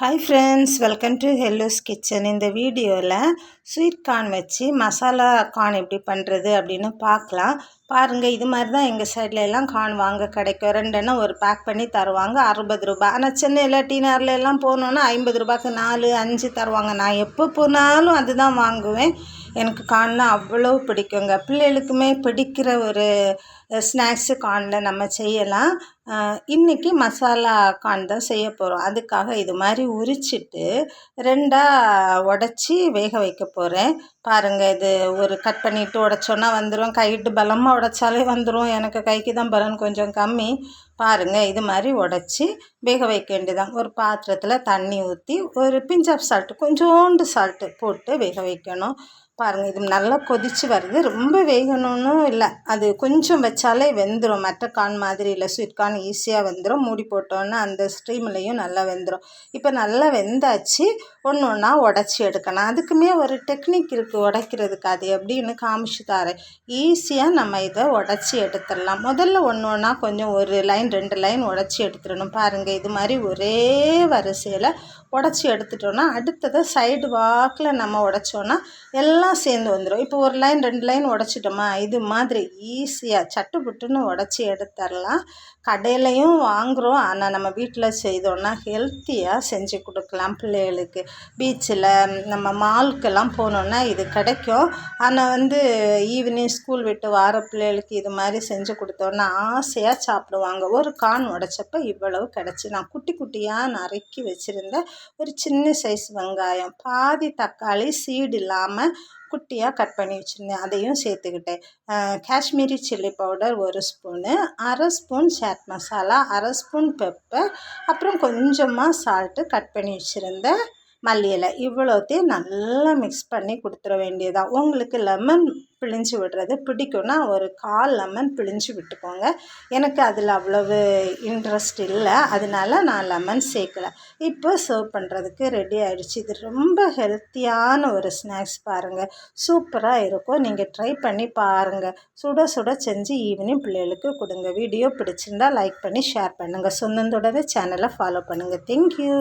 Hi friends welcome to hello's kitchen இந்த வீடியோவில் sweet corn வச்சு மசாலா கார்ன் எப்படி பண்ணுறது அப்படின்னு பார்க்கலாம். பாருங்கள் இது மாதிரி தான் எங்கள் சைடில் எல்லாம் கார்ன் வாங்க கிடைக்கும். ரெண்டுன்னா ஒரு பேக் பண்ணி தருவாங்க. அறுபது ரூபாய். ஆனால் சென்னையில் டீனாரில் எல்லாம் போனோன்னா ஐம்பது ரூபாய்க்கு நாலு அஞ்சு தருவாங்க. நான் எப்போ போனாலும் அதுதான் வாங்குவேன். எனக்கு கார்ன்னா அவ்வளோ பிடிக்குங்க. பிள்ளைகளுக்குமே பிடிக்கிற ஒரு ஸ்நாக்ஸு கார்னில் நம்ம செய்யலாம். இன்றைக்கி மசாலா கார்ன் தான் செய்ய போகிறோம் அதுக்காக இது மாதிரி உரிச்சிட்டு ரெண்டாக உடச்சி வேக வைக்க போகிறேன் பாருங்கள் இது ஒரு கட் பண்ணிவிட்டு உடச்சோன்னா வந்துடும் கைட்டு பலமாக உடச்சாலே வந்துடும் எனக்கு கைக்கு தான் பலன் கொஞ்சம் கம்மி. பாருங்கள் இது மாதிரி உடச்சி வேக வைக்க வேண்டியதான் ஒரு பாத்திரத்தில் தண்ணி ஊற்றி ஒரு பிஞ்ச் ஆஃப் சால்ட்டு கொஞ்சோண்டு சால்ட்டு போட்டு வேக வைக்கணும். பாருங்கள் இது நல்லா கொதித்து வருது. ரொம்ப வேகணும்னு இல்லை. அது கொஞ்சம் வச்சாலே வெந்துடும் மற்ற கான் மாதிரி இல்லை. ஸ்வீட் கார்ன் ஈஸியாக வெந்துடும் மூடி போட்டோன்னா அந்த ஸ்ட்ரீம்லேயும் நல்லா வெந்துடும் இப்போ நல்லா வெந்தாச்சு. ஒன்று ஒன்றா உடச்சி எடுக்கணும். அதுக்குமே ஒரு டெக்னிக் இருக்குது உடைக்கிறதுக்கு அது எப்படின்னு காமிச்சு தரேன். ஈஸியாக நம்ம இதை உடச்சி எடுத்துடலாம். முதல்ல ஒன்று ஒன்றா கொஞ்சம் ஒரு லைன் ரெண்டு லைன் உடச்சி எடுத்துடணும். பாருங்கள் இது மாதிரி ஒரே வரிசையில் உடச்சி எடுத்துட்டோன்னா அடுத்ததை சைடு வாக்கில் நம்ம உடச்சோன்னா எல்லாம் சேர்ந்து வந்துடும் இப்போ ஒரு லைன் ரெண்டு லைன் உடச்சிட்டோமா? இது மாதிரி ஈஸியாக சட்டு புட்டுன்னு உடச்சி எடுத்துடலாம். கடையிலையும் வாங்குகிறோம் ஆனால் நம்ம வீட்டில் செய்தோன்னா ஹெல்த்தியாக செஞ்சு கொடுக்கலாம் பிள்ளைகளுக்கு. பீச்சில் நம்ம மால்க்கெல்லாம் போனோன்னா இது கிடைக்கும். ஆனால் வந்து ஈவினிங் ஸ்கூல் விட்டு வார பிள்ளைகளுக்கு இது மாதிரி செஞ்சு கொடுத்தோன்னா ஆசையாக சாப்பிடுவாங்க. ஒரு கான் உடச்சப்போ இவ்வளவு கிடச்சி. நான் குட்டி குட்டியாக நறுக்கி வச்சுருந்தேன் ஒரு சின்ன சைஸ் வெங்காயம். பாதி தக்காளி சீடு இல்லாமல் குட்டியாக கட் பண்ணி வச்சுருந்தேன். அதையும் சேர்த்துக்கிட்டேன். காஷ்மீரி சில்லி பவுடர் ஒரு ஸ்பூனு அரை ஸ்பூன் சாட் மசாலா அரை ஸ்பூன் பெப்பர் அப்புறம் கொஞ்சமாக சால்ட்டு கட் பண்ணி வச்சுருந்தேன். மல்லி இலை இவ்வளோத்தையும் நல்லா மிக்ஸ் பண்ணி கொடுத்துட வேண்டியதான் உங்களுக்கு லெமன் பிழிஞ்சு விடுறது பிடிக்கும்னா ஒரு கால் லெமன் பிழிஞ்சு விட்டுக்கோங்க. எனக்கு அதில் அவ்வளவு இன்ட்ரெஸ்ட் இல்லை. அதனால நான் லெமன் சேர்க்கலை. இப்போ சர்வ் பண்ணுறதுக்கு ரெடி ஆகிடுச்சு இது ரொம்ப ஹெல்த்தியான ஒரு ஸ்நாக்ஸ் பாருங்கள் சூப்பராக இருக்கும். நீங்கள் ட்ரை பண்ணி பாருங்கள் சுட சுட செஞ்சு ஈவினிங் பிள்ளைகளுக்கு கொடுங்க. வீடியோ பிடிச்சிருந்தால் லைக் பண்ணி ஷேர் பண்ணுங்கள் சொந்தத்தோடவே சேனலை ஃபாலோ பண்ணுங்கள் தேங்க்யூ